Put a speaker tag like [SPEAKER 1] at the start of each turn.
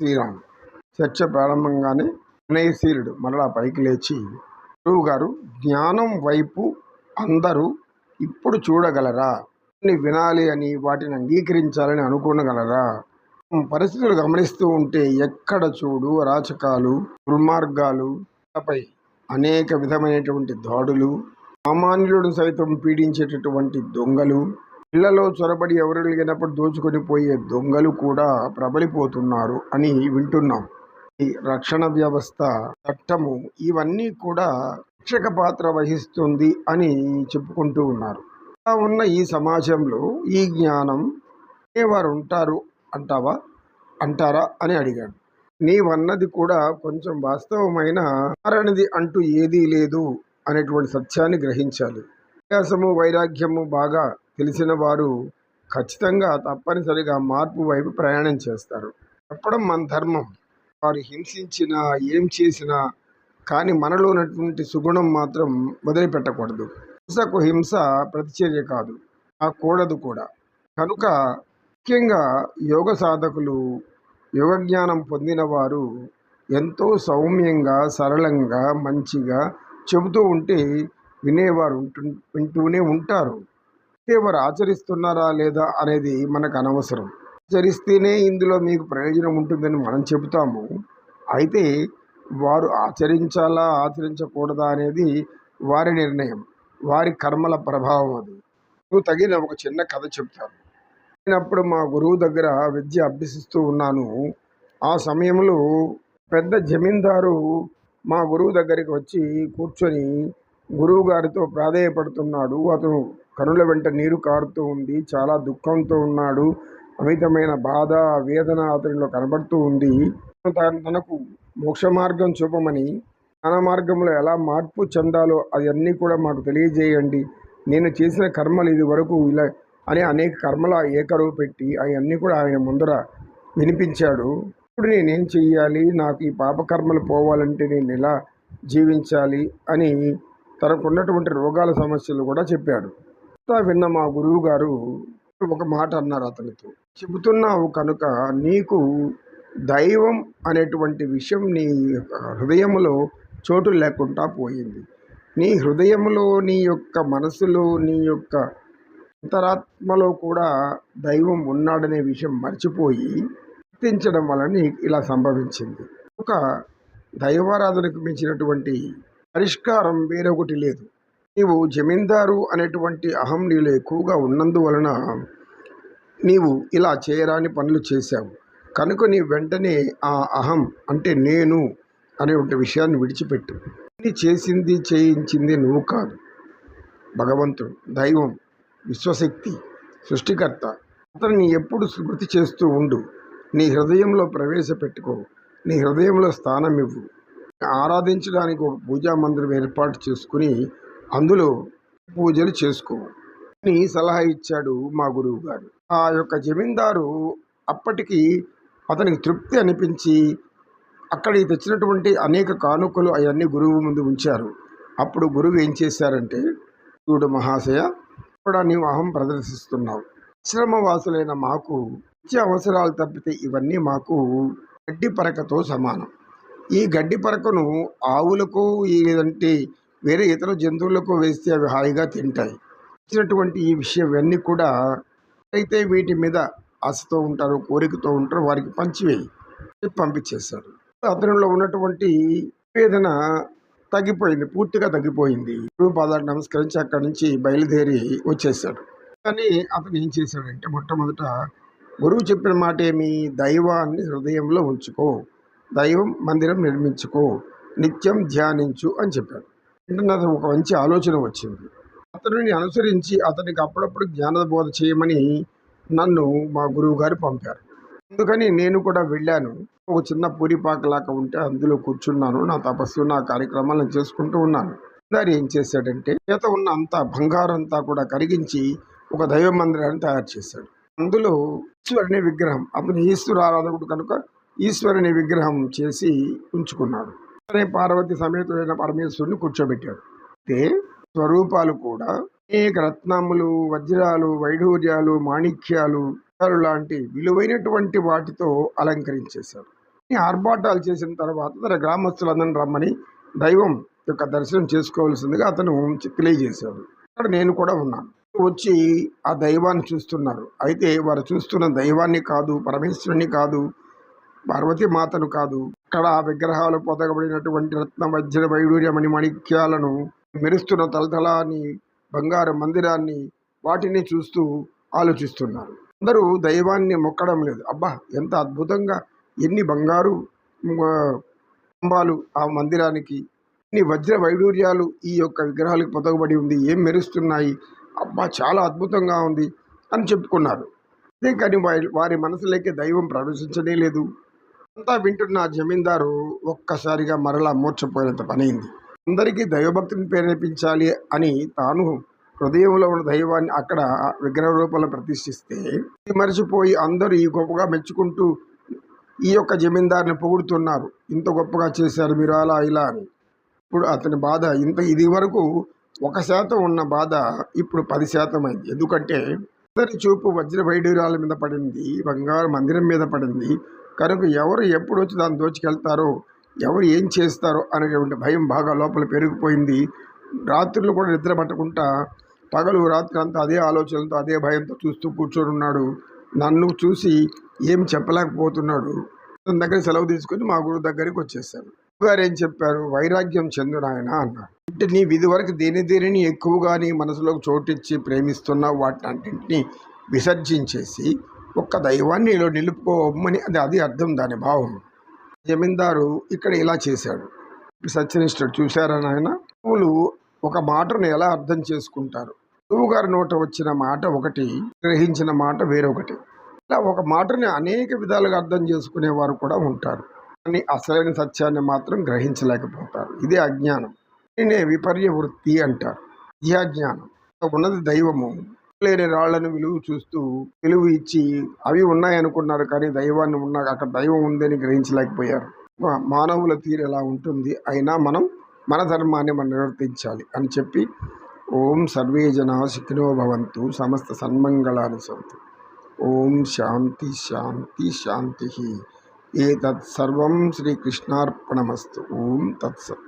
[SPEAKER 1] శ్రీరామ్. చర్చ ప్రారంభంగానే వినయశీలుడు మరలా పైకి లేచి గురువు గారు జ్ఞానం వైపు అందరూ ఇప్పుడు చూడగలరా? వినాలి అని వాటిని అంగీకరించాలని అనుకోనగలరా? పరిస్థితులు గమనిస్తూ ఉంటే ఎక్కడ చూడు అరాచకాలు దుర్మార్గాలు పై అనేక విధమైనటువంటి దాడులు సామాన్యులను సైతం పీడించేటటువంటి దొంగలు ఇళ్ళలో చొరబడి ఎవరు లేనప్పుడు దోచుకొని పోయే దొంగలు కూడా ప్రబలిపోతున్నారు అని వింటున్నాం. ఈ రక్షణ వ్యవస్థ చట్టము ఇవన్నీ కూడా రక్షక పాత్ర వహిస్తుంది అని చెప్పుకుంటూ ఉన్నారు. అలా ఉన్న ఈ సమాజంలో ఈ జ్ఞానం వారు ఉంటారు అంటావా? అంటారా? అని అడిగాడు. నీవన్నది కూడా కొంచెం వాస్తవమైన మారనిది అంటూ ఏదీ లేదు అనేటువంటి సత్యాన్ని గ్రహించాలి. అభ్యాసము వైరాగ్యము బాగా తెలిసిన వారు ఖచ్చితంగా తప్పనిసరిగా మార్పు వైపు ప్రయాణం చేస్తారు. చెప్పడం మన ధర్మం. వారు హింసించినా ఏం చేసినా కానీ మనలో ఉన్నటువంటి సుగుణం మాత్రం వదిలిపెట్టకూడదు. హింసకు హింస ప్రతిచర్య కాదు. ఆ కూడదు కూడా. కనుక ముఖ్యంగా యోగ సాధకులు యోగ జ్ఞానం పొందిన వారు ఎంతో సౌమ్యంగా సరళంగా మంచిగా చెబుతూ ఉంటే వినేవారు ఉంటు వింటూనే ఉంటారు. వారు ఆచరిస్తున్నారా లేదా అనేది మనకు అనవసరం. ఆచరిస్తేనే ఇందులో మీకు ప్రయోజనం ఉంటుందని మనం చెబుతాము. అయితే వారు ఆచరించాలా ఆచరించకూడదా అనేది వారి నిర్ణయం. వారి కర్మల ప్రభావం అది. నువ్వు తగిన ఒక చిన్న కథ చెప్తాను నేనప్పుడు మా గురువు దగ్గర విద్య అభ్యసిస్తూ ఉన్నాను. ఆ సమయంలో పెద్ద జమీందారు మా గురువు దగ్గరికి వచ్చి కూర్చొని గురువు గారితో ప్రాధేయపడుతున్నాడు. అతను కనుల వెంట నీరు కారుతూ ఉంది. చాలా దుఃఖంతో ఉన్నాడు. అమితమైన బాధ వేదన అతనిలో కనబడుతూ ఉంది. తనకు మోక్ష మార్గం చూపమని జ్ఞాన మార్గంలో ఎలా మార్పు చెందాలో అవన్నీ కూడా మాకు తెలియజేయండి. నేను చేసిన కర్మలు ఇది వరకు ఇలా అని అనేక కర్మల ఏకరువు పెట్టి అవన్నీ కూడా ఆయన ముందర వినిపించాడు. ఇప్పుడు నేనేం చెయ్యాలి? నాకు ఈ పాపకర్మలు పోవాలంటే నేను ఎలా జీవించాలి? అని తనకున్నటువంటి రోగాల సమస్యలు కూడా చెప్పాడు. అంతా విన్న మా గురువు గారు ఒక మాట అన్నారు అతనితో. చెబుతున్నావు కనుక నీకు దైవం అనేటువంటి విషయం నీ హృదయంలో చోటు లేకుండా పోయింది. నీ హృదయంలో నీ యొక్క మనసులో నీ యొక్క అంతరాత్మలో కూడా దైవం ఉన్నాడనే విషయం మర్చిపోయి గుర్తించడం వలన నీకు ఇలా సంభవించింది. ఒక దైవారాధనకు మించినటువంటి పరిష్కారం వేరొకటి లేదు. నీవు జమీందారు అనేటువంటి అహం నీలో ఎక్కువగా ఉన్నందువలన నీవు ఇలా చేయరాని పనులు చేశావు. కనుక నీ వెంటనే ఆ అహం అంటే నేను అనేటువంటి విషయాన్ని విడిచిపెట్టు. నీ చేసింది చేయించింది నువ్వు కాదు. భగవంతుడు దైవం విశ్వశక్తి సృష్టికర్త. అతన్ని ఎప్పుడు స్మృతి చేస్తూ ఉండు. నీ హృదయంలో ప్రవేశపెట్టుకో. నీ హృదయంలో స్థానం ఇవ్వు ఆరాధించడానికి ఒక పూజా మందిరం ఏర్పాటు చేసుకుని అందులో పూజలు చేసుకో అని సలహా ఇచ్చాడు మా గురువు గారు. ఆ యొక్క జమీందారు అప్పటికి అతనికి తృప్తి అనిపించి అక్కడికి తెచ్చినటువంటి అనేక కానుకలు అవన్నీ గురువు ముందు ఉంచారు. అప్పుడు గురువు ఏం చేశారంటే చూడు మహాశయ కూడా నీవు అహం ప్రదర్శిస్తున్నావు. ఆశ్రమవాసులైన మాకు నిత్య అవసరాలు తప్పితే ఇవన్నీ మాకు గడ్డి పరకతో సమానం. ఈ గడ్డి పరకను ఆవులకు లేదంటే వేరే ఇతర జంతువులకు వేస్తే అవి హాయిగా తింటాయి. ఇచ్చినటువంటి ఈ విషయం ఇవన్నీ కూడా అయితే వీటి మీద ఆశతో ఉంటారు కోరికతో ఉంటారు వారికి పంచివేయి చెప్పి పంపించేశాడు అతనిలో ఉన్నటువంటి వేదన తగ్గిపోయింది పూర్తిగా తగ్గిపోయింది. గురువు నమస్కరించి అక్కడి నుంచి బయలుదేరి వచ్చేసాడు కానీ అతను ఏం చేశాడంటే మొట్టమొదట గురువు చెప్పిన మాట ఏమి? దైవాన్ని హృదయంలో ఉంచుకో. దైవం మందిరం నిర్మించుకో. నిత్యం ధ్యానించు అని చెప్పాడు. వెంటనే అతను ఒక మంచి ఆలోచన వచ్చింది. అతనిని అనుసరించి అతనికి అప్పుడప్పుడు జ్ఞానబోధ చేయమని నన్ను మా గురువు గారు పంపారు. అందుకని నేను కూడా వెళ్ళాను. ఒక చిన్న పూరిపాకలాగా ఉంటే అందులో కూర్చున్నాను. నా తపస్సు నా కార్యక్రమాలను చేసుకుంటూ ఉన్నాను. దారి ఏం చేశాడంటే చేత ఉన్న అంత బంగారంతా కూడా కరిగించి ఒక దైవ మందిరాన్ని తయారు చేశాడు. అందులో ఈశ్వరుని విగ్రహం అతను ఈశ్వర ఆరాధకుడు కనుక ఈశ్వరుని విగ్రహం చేసి ఉంచుకున్నాడు. అనే పార్వతి సమేతుడైన పరమేశ్వరుని కూర్చోబెట్టాడు. అయితే స్వరూపాలు కూడా అనేక రత్నములు వజ్రాలు వైఢూర్యాలు మాణిక్యాలు లాంటి విలువైనటువంటి వాటితో అలంకరించేశాడు. ఆర్భాటాలు చేసిన తర్వాత తన గ్రామస్తులందరిని రమ్మని దైవం యొక్క దర్శనం చేసుకోవాల్సిందిగా అతను తెలియజేశాడు. అక్కడ నేను కూడా ఉన్నాను. వచ్చి ఆ దైవాన్ని చూస్తున్నారు. అయితే వారు చూస్తున్న దైవాన్ని కాదు పరమేశ్వరుని కాదు పార్వతి మాతను కాదు. అక్కడ ఆ విగ్రహాలు పొదగబడినటువంటి రత్న వజ్ర వైడూర్యమణి మాణిక్యాలను మెరుస్తున్న తలతలాన్ని బంగారు మందిరాన్ని వాటిని చూస్తూ ఆలోచిస్తున్నారు. అందరూ దైవాన్ని మొక్కడం లేదు. అబ్బా ఎంత అద్భుతంగా ఎన్ని బంగారు స్తంభాలు ఆ మందిరానికి ఎన్ని వజ్ర వైడూర్యాలు ఈ యొక్క విగ్రహాలకు పొదగబడి ఉంది ఏం మెరుస్తున్నాయి అబ్బా చాలా అద్భుతంగా ఉంది అని చెప్పుకున్నారు. అదే కానీ వారి వారి మనసులోకి దైవం ప్రవేశించనే లేదు. అంతా వింటున్న జమీందారు ఒక్కసారిగా మరలా మూర్చపోయినంత పనైంది. అందరికీ దైవభక్తిని ప్రేరేపించాలి అని తాను హృదయంలో ఉన్న దైవాన్ని అక్కడ విగ్రహ రూపంలో ప్రతిష్ఠిస్తే మరిచిపోయి అందరూ ఈ గొప్పగా మెచ్చుకుంటూ ఈ యొక్క జమీందారిని పొగుడుతున్నారు. ఇంత గొప్పగా చేశారు మీరు అలా ఇలా అని. ఇప్పుడు అతని బాధ ఇంత ఇది వరకు ఒక శాతం ఉన్న బాధ ఇప్పుడు పది శాతం అయింది. ఎందుకంటే అందరి చూపు వజ్ర వైడూర్యాల మీద పడింది బంగారు మందిరం మీద పడింది కనుక ఎవరు ఎప్పుడు వచ్చి దాన్ని దోచుకెళ్తారో ఎవరు ఏం చేస్తారో అనేటువంటి భయం బాగా లోపల పెరిగిపోయింది. రాత్రులు కూడా నిద్ర పట్టకుండా పగలు రాత్రి అంతా అదే ఆలోచనలతో అదే భయంతో చూస్తూ కూర్చొని ఉన్నాడు. నన్ను చూసి ఏం చెప్పలేకపోతున్నాడు. అతని దగ్గర సెలవు తీసుకుని మా గురువు దగ్గరికి వచ్చేసాను గారు ఏం చెప్పారు? వైరాగ్యం చెందు నాయన అన్నారు. అంటే నీ విధి వరకు దేని దేనిని ఎక్కువగా నీ మనసులోకి చోటిచ్చి ప్రేమిస్తున్నావు వాటిని అన్నింటినీ విసర్జించేసి ఒక్క దైవాన్ని ఇలా నిలుపుకోమని అది అది అర్థం దాని భావం. జమీందారు ఇక్కడ ఇలా చేశాడు. సత్యనిష్ఠుడు చూశారా నాయన? పువ్వులు ఒక మాటను ఎలా అర్థం చేసుకుంటారు? గురువు గారి నోట వచ్చిన మాట ఒకటి గ్రహించిన మాట వేరొకటి. ఇలా ఒక మాటని అనేక విధాలుగా అర్థం చేసుకునేవారు కూడా ఉంటారు. కానీ అసలైన సత్యాన్ని మాత్రం గ్రహించలేకపోతారు. ఇదే అజ్ఞానం. దీనే విపర్య వృత్తి అంటారు విద్యాజ్ఞానం ఉన్నది దైవము. లేని రాళ్ళను విలువ చూస్తూ విలువ ఇచ్చి అవి ఉన్నాయనుకున్నారు కానీ దైవాన్ని ఉన్నా అక్కడ దైవం ఉందని గ్రహించలేకపోయారు. మానవుల తీరు ఎలా ఉంటుంది? అయినా మనం మన ధర్మాన్ని మనం నిర్వర్తించాలి అని చెప్పి ఓం సర్వే జన సుఖినో భవంతు సమస్త సన్మంగళాన్ని సంతు. ఓం శాంతి శాంతి శాంతి. ఏ సర్వం శ్రీకృష్ణార్పణమస్తు. ఓం తత్సత్.